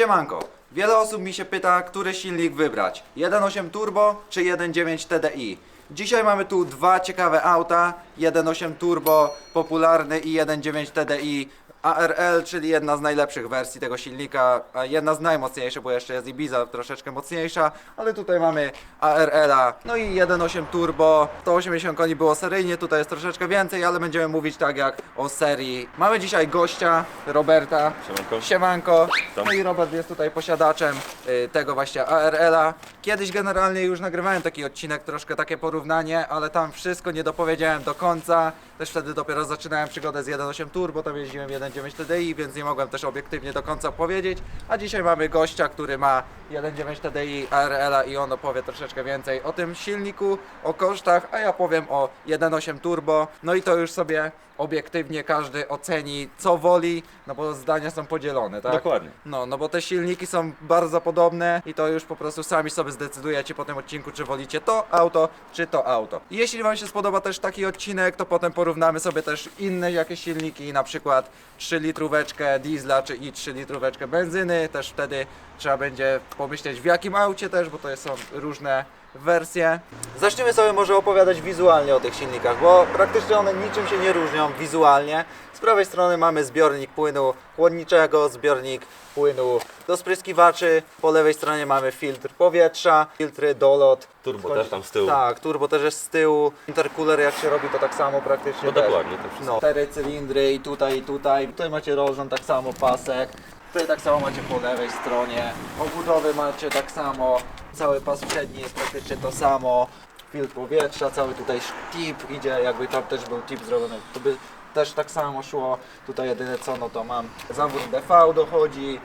Siemanko. Wiele osób mi się pyta, który silnik wybrać. 1.8 turbo czy 1.9 TDI. Dzisiaj mamy tu dwa ciekawe auta. 1.8 turbo popularny i 1.9 TDI ARL, czyli jedna z najlepszych wersji tego silnika, a jedna z najmocniejszych, bo jeszcze jest Ibiza troszeczkę mocniejsza, ale tutaj mamy ARL-a, no i 1.8 turbo, 180 koni było seryjnie, tutaj jest troszeczkę więcej, ale będziemy mówić tak jak o serii. Mamy dzisiaj gościa, Roberta. Siemanko. Siemanko. Tam. No i Robert jest tutaj posiadaczem y, tego właśnie ARL-a. Kiedyś generalnie już nagrywałem taki odcinek, troszkę takie porównanie, ale tam wszystko nie dopowiedziałem do końca. Też wtedy dopiero zaczynałem przygodę z 1.8 Turbo, tam jeździłem 1.9 TDI, więc nie mogłem też obiektywnie do końca powiedzieć. A dzisiaj mamy gościa, który ma 1.9 TDI ARL-a i on opowie troszeczkę więcej o tym silniku, o kosztach, a ja powiem o 1.8 Turbo. No i to już sobie obiektywnie każdy oceni co woli, no bo zdania są podzielone, tak? Dokładnie. No, no bo te silniki są bardzo podobne i to już po prostu sami sobie zdecydujecie po tym odcinku, czy wolicie to auto, czy to auto. I jeśli Wam się spodoba też taki odcinek, to potem porównamy sobie też inne jakieś silniki, na przykład 3 litróweczkę diesla, czy i 3 litróweczkę benzyny, też wtedy trzeba będzie pomyśleć w jakim aucie też, bo to są różne wersje. Zaczniemy sobie może opowiadać wizualnie o tych silnikach, bo praktycznie one niczym się nie różnią wizualnie. Z prawej strony mamy zbiornik płynu chłodniczego, zbiornik płynu do spryskiwaczy. Po lewej stronie mamy filtr powietrza, filtry dolot. Turbo Skoń- też tam z tyłu. Tak, turbo też jest z tyłu. Intercooler jak się robi to tak samo praktycznie. No też. dokładnie, to wszystko. No, cztery cylindry i tutaj, i tutaj. Tutaj macie rozrząd tak samo, pasek. Tutaj tak samo macie po lewej stronie. Obudowy macie tak samo. Cały pas przedni jest praktycznie to samo. Filtr powietrza, cały tutaj tip idzie, jakby tam też był tip zrobiony, to by też tak samo szło. Tutaj jedyne co, no to mam zawód DV dochodzi.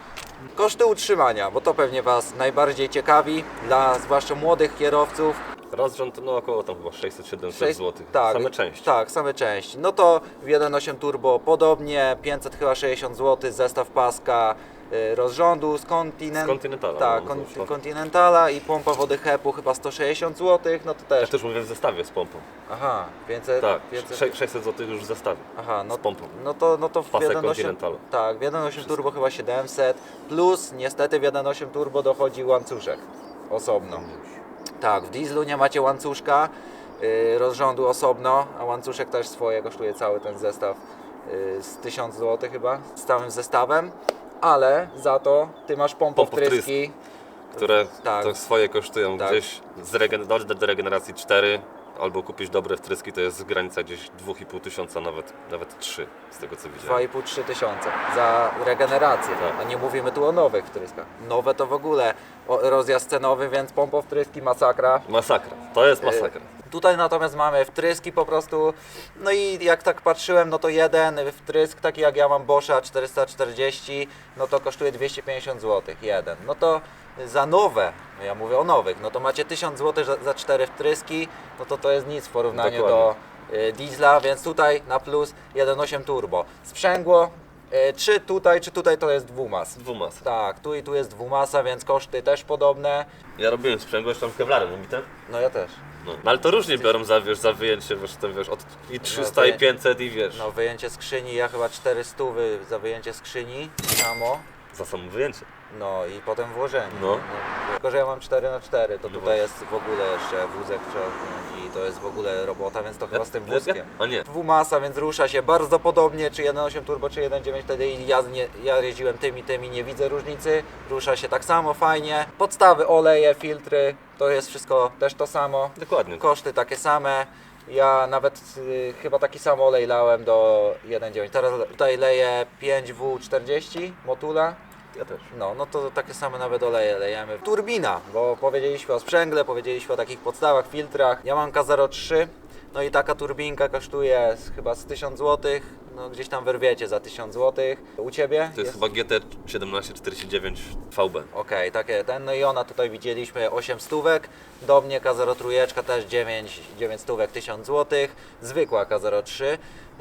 Koszty utrzymania, bo to pewnie Was najbardziej ciekawi, dla zwłaszcza młodych kierowców. Rozrząd no około tam chyba 600-700 Sześć- zł. Tak, Same części. Tak, same części. No to w 1.8 Turbo podobnie, 500 chyba 60 zł, zestaw paska rozrządu z Continentala, Tak, no, kon, no. Continentala i pompa wody HEP-u chyba 160 zł, no to Ja też... też mówię w zestawie z pompą. Aha, 500... Tak, 500 sze- 600 zł już w zestawie. Aha, no, z pompą. no to, no to w Pasek 1.8 Continentalu. Tak, w 1.8 Turbo chyba 700, plus niestety w 1.8 Turbo dochodzi łańcuszek osobno. Tak, w dieslu nie macie łańcuszka, yy, rozrządu osobno, a łańcuszek też swoje kosztuje cały ten zestaw yy, z 1000 zł chyba, z całym zestawem, ale za to ty masz Pompowtryski. wtryski. Które Tak. to swoje kosztują Tak. gdzieś z regen- do, regeneracji 4 albo kupić dobre wtryski to jest granica gdzieś 2,5 tysiąca, nawet, nawet 3 z tego co widziałem. 2,5-3 tysiące za regenerację, Tak. a nie mówimy tu o nowych wtryskach. Nowe to w ogóle rozjazd cenowy, więc pompa wtryski masakra. Masakra, to jest masakra. Tutaj natomiast mamy wtryski po prostu, no i jak tak patrzyłem, no to jeden wtrysk, taki jak ja mam Boscha 440, no to kosztuje 250 zł, jeden. No to za nowe, no ja mówię o nowych, no to macie 1000 zł za, za cztery wtryski, no to to jest nic w porównaniu do y, diesla, więc tutaj na plus 1.8 turbo. Sprzęgło, y, czy tutaj, czy tutaj to jest dwumas. Dwumas. Tak, tu i tu jest dwumasa, więc koszty też podobne. Ja robiłem sprzęgło jeszcze tam kewlarem umite. No ja też. No. no ale to różnie biorą za, wiesz, za wyjęcie, wiesz, to wiesz, od i 300 wyję- i 500 i wiesz, No wyjęcie skrzyni, ja chyba 400 za wyjęcie skrzyni samo. za samo wyjęcie. No i potem włożenie. No. Tylko, że ja mam 4 na 4 to No tutaj jest w ogóle jeszcze wózek i to jest w ogóle robota, więc to chyba z tym wózkiem. A nie. Dwumasa, więc rusza się bardzo podobnie, czy 1.8 turbo, czy 1.9 TDI. Ja, nie, ja jeździłem tym i tym i nie widzę różnicy. Rusza się tak samo, fajnie. Podstawy, oleje, filtry, to jest wszystko też to samo. Dokładnie. Koszty takie same. Ja nawet y, chyba taki sam olej lałem do 1.9. Teraz tutaj leję 5W40 Motula. Ja też. No, no to takie same nawet oleje lejemy. Turbina, bo powiedzieliśmy o sprzęgle, powiedzieliśmy o takich podstawach, filtrach. Ja mam K03, no i taka turbinka kosztuje chyba z 1000 zł. No gdzieś tam wyrwiecie za 1000 zł. U Ciebie? To jest chyba GT 1749 VB. Okej, takie ten, no i ona tutaj widzieliśmy 8 stówek, do mnie K03 też 9, 9 stówek 1000 zł, zwykła K03,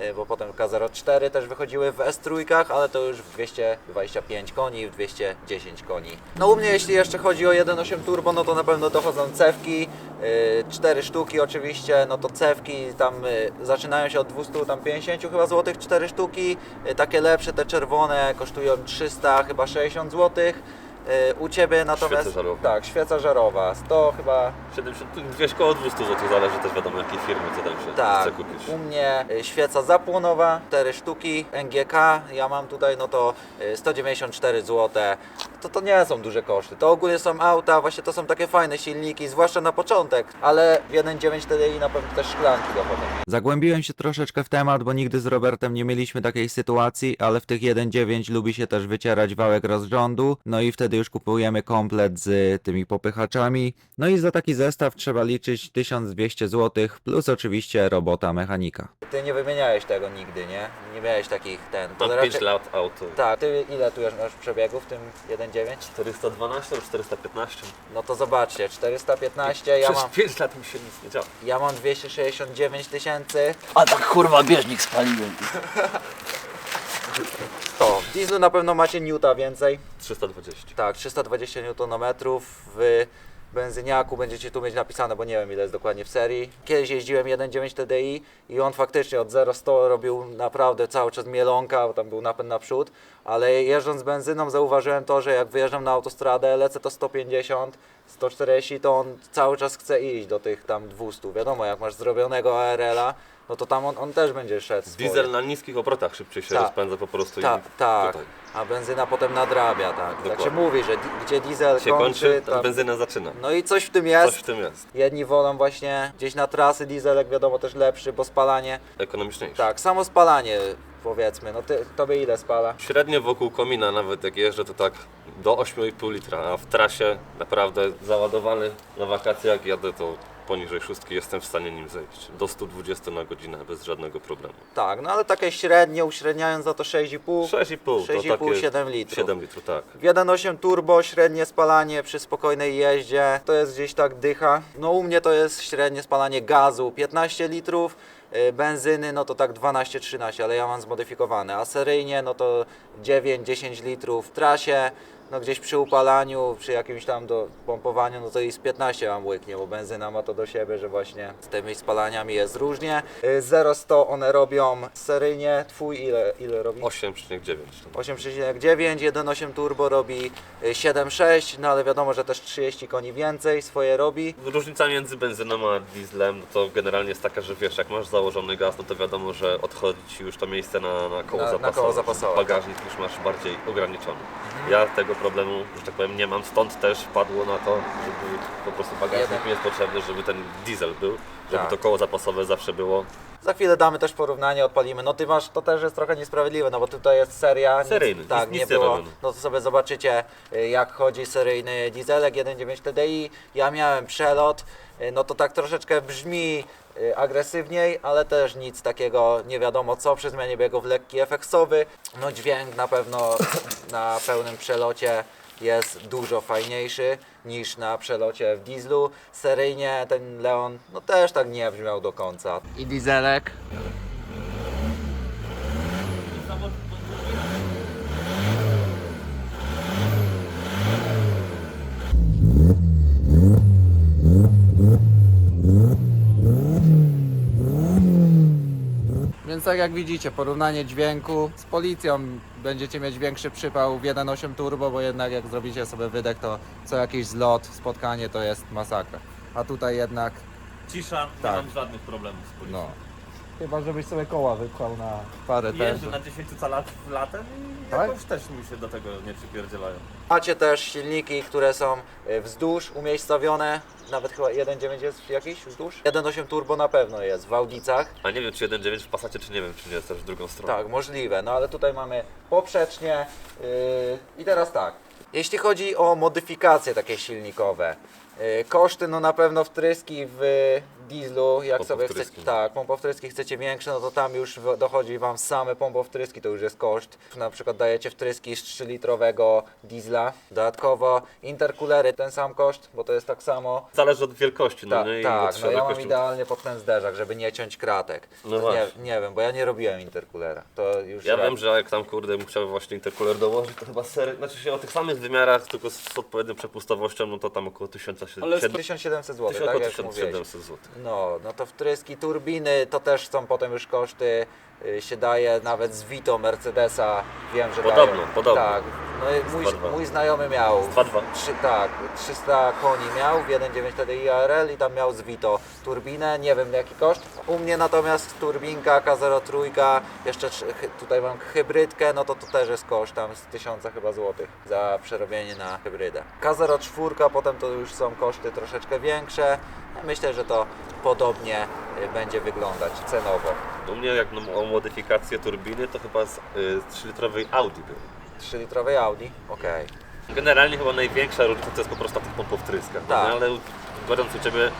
y, bo potem K04 też wychodziły w S3, ale to już w 225 koni, w 210 koni. No u mnie jeśli jeszcze chodzi o 1.8 turbo, no to na pewno dochodzą cewki, 4 sztuki oczywiście, no to cewki tam y, zaczynają się od 250 chyba złotych 4 sztuki, y, takie lepsze, te czerwone kosztują 300 chyba 60 złotych. Y, u Ciebie natomiast... Świeca żarowa. Tak, świeca żarowa. 100 chyba 70, gdzieś koło 200 zł, zależy też wiadomo jakiej firmy, co tam się Tak, chce kupić. u mnie y, świeca zapłonowa, 4 sztuki, NGK, ja mam tutaj, no to y, 194 zł. To, to nie są duże koszty. To ogólnie są auta, właśnie to są takie fajne silniki, zwłaszcza na początek, ale w 1.9 TDI na pewno też szklanki dochodzą. Zagłębiłem się troszeczkę w temat, bo nigdy z Robertem nie mieliśmy takiej sytuacji, ale w tych 1.9 lubi się też wycierać wałek rozrządu, no i wtedy już kupujemy komplet z tymi popychaczami. No i za taki zestaw trzeba liczyć 1200 zł, plus oczywiście robota mechanika. Ty nie wymieniałeś tego nigdy, nie? Nie miałeś takich ten. Mam 5 lat auto. Tak, ty ile tu już masz przebiegów w tym 1.9? 412 lub 415. No to zobaczcie, 415, ja Przez mam, 5 lat mi się nic nie działo. ja mam 269 tysięcy. A tak kurwa bieżnik spaliłem. Dieslu na pewno macie Newta więcej. 320. Tak, 320 Nm w benzyniaku będziecie tu mieć napisane, bo nie wiem ile jest dokładnie w serii. Kiedyś jeździłem 1.9 TDI i on faktycznie od 0-100 robił naprawdę cały czas mielonka, bo tam był napęd naprzód, ale jeżdżąc benzyną zauważyłem to, że jak wyjeżdżam na autostradę, lecę to 150, 140, to on cały czas chce iść do tych tam 200. Wiadomo, jak masz zrobionego ARL-a, no to tam on, on też będzie szedł swoje. Diesel na niskich obrotach szybciej się Tak. rozpędza po prostu Tak, tak. tutaj A benzyna potem nadrabia, tak. Tak się Dokładnie. mówi, że gdzie diesel się kończy, kończy, tam... benzyna zaczyna. No i coś w tym jest. Coś w tym jest. Jedni wolą właśnie gdzieś na trasy dieselek, wiadomo też lepszy, bo spalanie. Ekonomiczniejszy. Tak, samo spalanie powiedzmy. No ty, tobie ile spala? Średnio wokół komina nawet jak jeżdżę to tak do 8,5 litra, a w trasie naprawdę załadowany na wakacje jak jadę to poniżej szóstki jestem w stanie nim zejść. Do 120 na godzinę bez żadnego problemu. Tak, no ale takie średnie, uśredniając za to 6,5. 6,5 to 6,5, takie 7 litrów. 7 litrów, tak. W 1.8 turbo, średnie spalanie przy spokojnej jeździe, to jest gdzieś tak dycha. No u mnie to jest średnie spalanie gazu 15 litrów, y, benzyny no to tak 12-13, ale ja mam zmodyfikowane, a seryjnie no to 9-10 litrów w trasie, no gdzieś przy upalaniu, przy jakimś tam do pompowaniu, no to i z 15 mam łyknie, bo benzyna ma to do siebie, że właśnie z tymi spalaniami jest różnie. Y, 0-100 one robią seryjnie, twój ile, ile robi? 8,9. 8,9, 1.8 turbo robi y, 7,6, no ale wiadomo, że też 30 koni więcej swoje robi. Różnica między benzyną a dieslem no to generalnie jest taka, że wiesz, jak masz założony gaz, no to wiadomo, że odchodzi ci już to miejsce na, na koło Na- na zapasowe. koło zapasowe, Bagażnik już masz bardziej ograniczony. Ja tego problemu, że tak powiem, nie mam, stąd też padło na to, żeby po prostu bagażnik mi jest potrzebny, żeby ten diesel był, żeby Tak. to koło zapasowe zawsze było. Za chwilę damy też porównanie, odpalimy. No ty masz, to też jest trochę niesprawiedliwe, no bo tutaj jest seria. nic- Seryjny, tak, nic- nie nic nie było. robimy. No to sobie zobaczycie, y, jak chodzi seryjny dieselek 1.9 TDI. Ja miałem przelot, y, no to tak troszeczkę brzmi agresywniej, ale też nic takiego nie wiadomo co, przy zmianie biegów lekki efeksowy. No dźwięk na pewno na pełnym przelocie jest dużo fajniejszy niż na przelocie w dieslu. Seryjnie ten Leon no też tak nie brzmiał do końca. I dieselek. Tak jak widzicie, porównanie dźwięku z policją będziecie mieć większy przypał w 1.8 turbo, bo jednak jak zrobicie sobie wydech, to co jakiś zlot, spotkanie to jest masakra. A tutaj jednak, Cisza, Tak. nie mam żadnych problemów z policją. no. Chyba żebyś sobie koła wypchał na parę Jeżdżę na 10 calach w latem i Tak? jakoś też mi się do tego nie przypierdzielają. Macie też silniki, które są y, wzdłuż umiejscowione, nawet chyba 1.9 jest jakiś wzdłuż? 1.8 turbo na pewno jest w Audicach. A nie wiem, czy 1.9 w Passacie, czy nie wiem, czy nie jest też w drugą stronę. Tak, możliwe. No ale tutaj mamy poprzecznie. Yy, I teraz tak. Jeśli chodzi o modyfikacje takie silnikowe, yy, koszty no na pewno wtryski w dieslu, jak sobie chcecie, tak, pompowtryski chcecie większe, no to tam już dochodzi Wam same pompowtryski, to już jest koszt. Na przykład dajecie wtryski z 3-litrowego diesla. Dodatkowo interkulery ten sam koszt, bo to jest tak samo. Zależy od wielkości, no Tak, nie? I tak, no ja mam idealnie pod ten zderzak, żeby nie ciąć kratek. No To nie, właśnie. nie wiem, bo ja nie robiłem interkulera. To już Ja wiem, że jak tam kurde chciał właśnie interkuler dołożyć, to chyba sery, znaczy się o tych samych wymiarach, tylko z odpowiednią przepustowością, no to tam około 1700 Ale z 1700 zł, tak jak mówiłeś. 1700 zł. No, no to wtryski, turbiny, to też są potem już koszty się daje nawet z Vito Mercedesa, wiem, że Podobno, dają. podobno. Tak, no mój, 2.2. mój znajomy miał, 2.2. trzy, tak, 300 koni miał w 1.9 TDI ARL i tam miał z Vito turbinę, nie wiem jaki koszt. U mnie natomiast turbinka K03, jeszcze trzy- tutaj mam hybrydkę, no to to też jest koszt tam z 1000 chyba złotych za przerobienie na hybrydę. K04 potem to już są koszty troszeczkę większe. Myślę, że to podobnie y, będzie wyglądać cenowo. U mnie jak o modyfikację turbiny to chyba z y, 3-litrowej Audi był. 3-litrowej Audi, okej. Generalnie chyba największa różnica to jest po prostu ta pompa wtryska. Tak. No, ale biorąc u Ciebie e,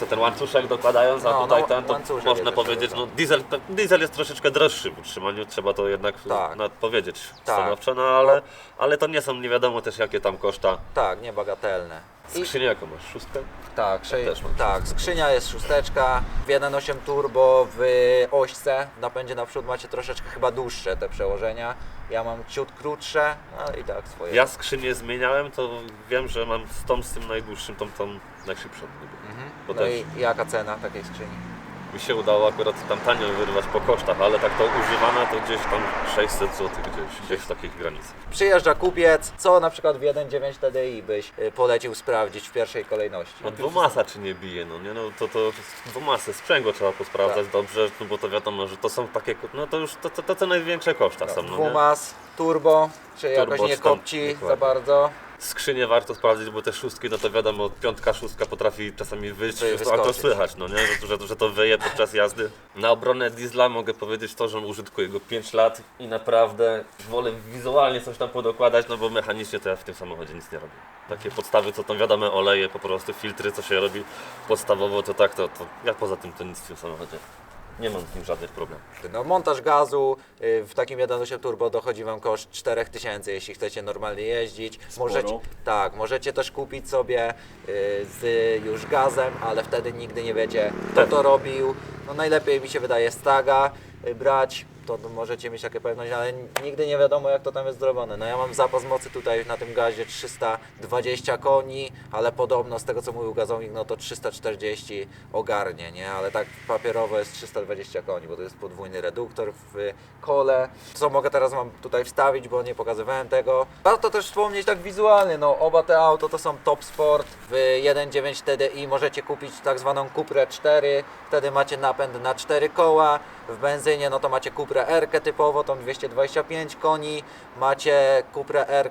co ten łańcuszek dokładając, a No, tutaj no, ten, to można powiedzieć, no diesel, diesel jest troszeczkę droższy w utrzymaniu, trzeba to jednak Tak. no, powiedzieć Tak. stanowczo, no ale, ale to nie są nie wiadomo też jakie tam koszta. Tak, niebagatelne. Skrzynię jaką masz? Szóstkę? Tak, sze- też mam. tak, skrzynia jest szósteczka, w 1.8 turbo w ośce, w napędzie naprzód macie troszeczkę chyba dłuższe te przełożenia, ja mam ciut krótsze, no i tak swoje. Ja skrzynię zmieniałem, to wiem, że mam z tą z tym najdłuższym, tą, tą najszybszą. Mhm. Bo No też i jaka cena takiej skrzyni? Mi się udało akurat tam tanio wyrwać po kosztach, ale tak to używana to gdzieś tam 600 zł gdzieś, gdzieś w takich granicach. Przyjeżdża kupiec, co na przykład w 1.9 TDI byś y, polecił sprawdzić w pierwszej kolejności? No dwumasa czy nie bije, no nie no to to dwumasę, sprzęgło trzeba posprawdzać Tak. dobrze, no bo to wiadomo, że to są takie, no to już to, to, to te największe koszta są, no nie? Dwumas, turbo, czy jakoś Turbo, nie czy tam- kopci za dokładnie. bardzo? Skrzynię warto sprawdzić, bo te szóstki, no to wiadomo, piątka, szóstka potrafi czasami wyjść, Wy- a to słychać, no nie, że, że, że to wyje podczas jazdy. Na obronę diesla mogę powiedzieć to, że użytkuję go 5 lat i naprawdę wolę wizualnie coś tam podokładać, no bo mechanicznie to ja w tym samochodzie nic nie robię. Takie podstawy, co tam wiadomo, oleje, po prostu filtry, co się robi podstawowo, to tak, to, to ja poza tym to nic w tym samochodzie. Nie mam z nim żadnych problemów. No, montaż gazu y, w takim 1.8 turbo dochodzi Wam koszt 4000, jeśli chcecie normalnie jeździć. Możecie, tak, możecie też kupić sobie y, z już gazem, ale wtedy nigdy nie wiecie, kto Tak. to robił. No, najlepiej mi się wydaje Staga y, brać, to możecie mieć takie pewność, ale nigdy nie wiadomo jak to tam jest zrobione. No ja mam zapas mocy tutaj na tym gazie 320 koni, ale podobno z tego co mówił gazownik, no to 340 ogarnie, nie? Ale tak papierowo jest 320 koni, bo to jest podwójny reduktor w kole. Co mogę teraz Wam tutaj wstawić, bo nie pokazywałem tego. Warto też wspomnieć tak wizualnie, no oba te auto to są Top Sport w 1.9 TDI możecie kupić tak zwaną Cuprę 4, wtedy macie napęd na 4 koła. W benzynie no to macie Cuprę R typowo, tą 225 koni, macie Cuprę R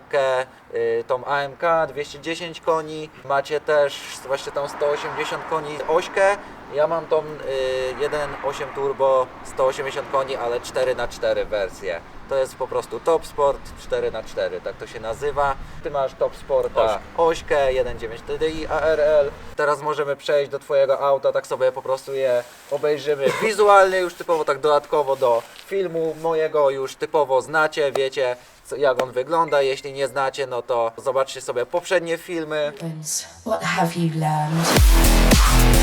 y, tą AMK 210 koni, macie też właśnie tą 180 koni ośkę. Ja mam tą y, 1.8 turbo 180 koni, ale 4x4 wersję. To jest po prostu Top Sport 4x4, tak to się nazywa. Ty masz Top Sporta Ośkę. ośkę 1.9 TDI ARL. Teraz możemy przejść do Twojego auta, tak sobie po prostu je obejrzymy wizualnie, już typowo tak dodatkowo do filmu mojego, już typowo znacie, wiecie co, jak on wygląda. Jeśli nie znacie, no to zobaczcie sobie poprzednie filmy. What have you learned?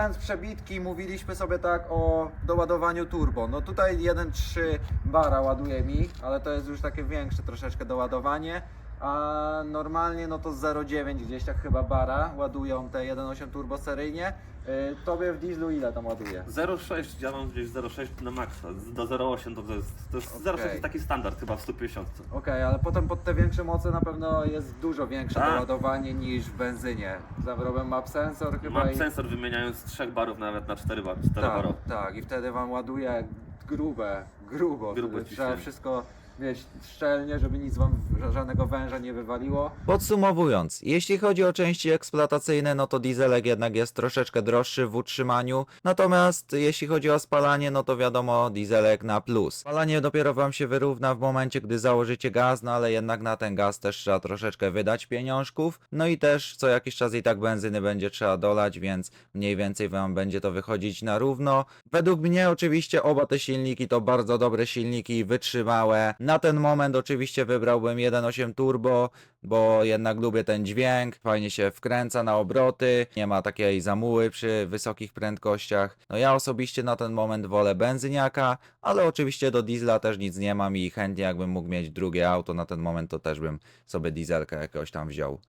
Nagrywając przebitki mówiliśmy sobie tak o doładowaniu turbo. No tutaj 1.3 bara ładuje mi, ale to jest już takie większe troszeczkę doładowanie. A normalnie no to 0,9 gdzieś tak chyba bara ładują te 1.8 turbo seryjnie. Y, Tobie w dieslu ile tam ładuje? 0,6, ja mam gdzieś 0,6 na maksa. Do 0,8 to jest, to jest Okej. 0,6 jest taki standard chyba w 150. Okej, ale potem pod te większe moce na pewno jest dużo większe Tak. doładowanie niż w benzynie. Tam robią map sensor chyba Mam i... sensor wymieniając z 3 barów nawet na 4 bar, 4 Tak, barowe. tak, i wtedy wam ładuje grube, grubo. Grube Wtedy trzeba ciśnienie. wszystko mieć szczelnie, żeby nic wam żadnego węża nie wywaliło. Podsumowując, jeśli chodzi o części eksploatacyjne, no to dieselek jednak jest troszeczkę droższy w utrzymaniu, natomiast jeśli chodzi o spalanie, no to wiadomo, dieselek na plus. Spalanie dopiero wam się wyrówna w momencie, gdy założycie gaz, no ale jednak na ten gaz też trzeba troszeczkę wydać pieniążków, no i też co jakiś czas i tak benzyny będzie trzeba dolać, więc mniej więcej wam będzie to wychodzić na równo. Według mnie oczywiście oba te silniki to bardzo dobre silniki, wytrzymałe. Na ten moment oczywiście wybrałbym 1.8 turbo, bo jednak lubię ten dźwięk, fajnie się wkręca na obroty, nie ma takiej zamuły przy wysokich prędkościach. No ja osobiście na ten moment wolę benzyniaka, ale oczywiście do diesla też nic nie mam i chętnie jakbym mógł mieć drugie auto na ten moment, to też bym sobie dieselkę jakoś tam wziął.